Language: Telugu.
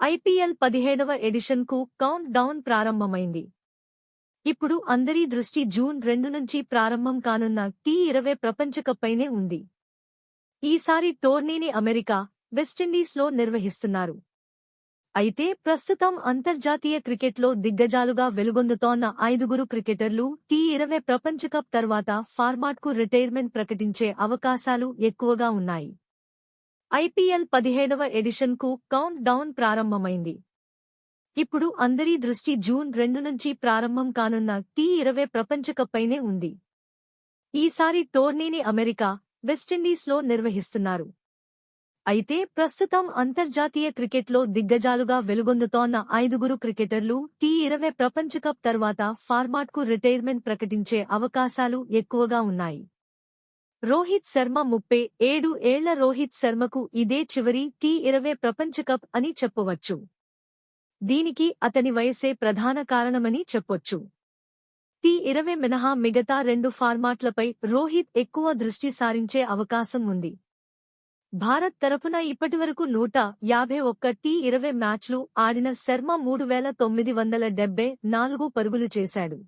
ఐపీఎల్ పదిహేడవ ఎడిషన్కు కౌంట్ డౌన్ ప్రారంభమైంది. ఇప్పుడు అందరి దృష్టి జూన్ రెండు నుంచి ప్రారంభం కానున్న టీ ఇరవై ప్రపంచకప్పైనే ఉంది. ఈసారి టోర్నీని అమెరికా వెస్టిండీస్లో నిర్వహిస్తున్నారు. అయితే ప్రస్తుతం అంతర్జాతీయ క్రికెట్లో దిగ్గజాలుగా వెలుగొందుతోన్న ఐదుగురు క్రికెటర్లు టీ ఇరవై ప్రపంచకప్ తర్వాత ఫార్మాట్కు రిటైర్మెంట్ ప్రకటించే అవకాశాలు ఎక్కువగా ఉన్నాయి. ఐపీఎల్ పదిహేడవ ఎడిషన్కు కౌంట్ డౌన్ ప్రారంభమైంది. ఇప్పుడు అందరి దృష్టి జూన్ రెండు నుంచి ప్రారంభం కానున్న టీ ఇరవై ప్రపంచకప్పైనే ఉంది. ఈసారి టోర్నీని అమెరికా వెస్టిండీస్లో నిర్వహిస్తున్నారు. అయితే ప్రస్తుతం అంతర్జాతీయ క్రికెట్లో దిగ్గజాలుగా వెలుగొందుతోన్న ఐదుగురు క్రికెటర్లు టీ ఇరవై ప్రపంచకప్ తర్వాత ఫార్మాట్కు రిటైర్మెంట్ ప్రకటించే అవకాశాలు ఎక్కువగా ఉన్నాయి. రోహిత్ శర్మ ముప్పై ఏడు ఏళ్ళ రోహిత్ శర్మకు ఇదే చివరి టీ ఇరవై ప్రపంచకప్ అని చెప్పవచ్చు. దీనికి అతని వయసే ప్రధాన కారణమని చెప్పొచ్చు. టీ ఇరవై మినహా మిగతా రెండు ఫార్మాట్లపై రోహిత్ ఎక్కువ దృష్టి సారించే అవకాశం ఉంది. భారత్ తరపున ఇప్పటివరకు నూట యాభై ఒక్క టీ ఇరవై మ్యాచ్లు ఆడిన శర్మ మూడు వేల తొమ్మిది వందల డెబ్బై నాలుగు పరుగులు చేశాడు.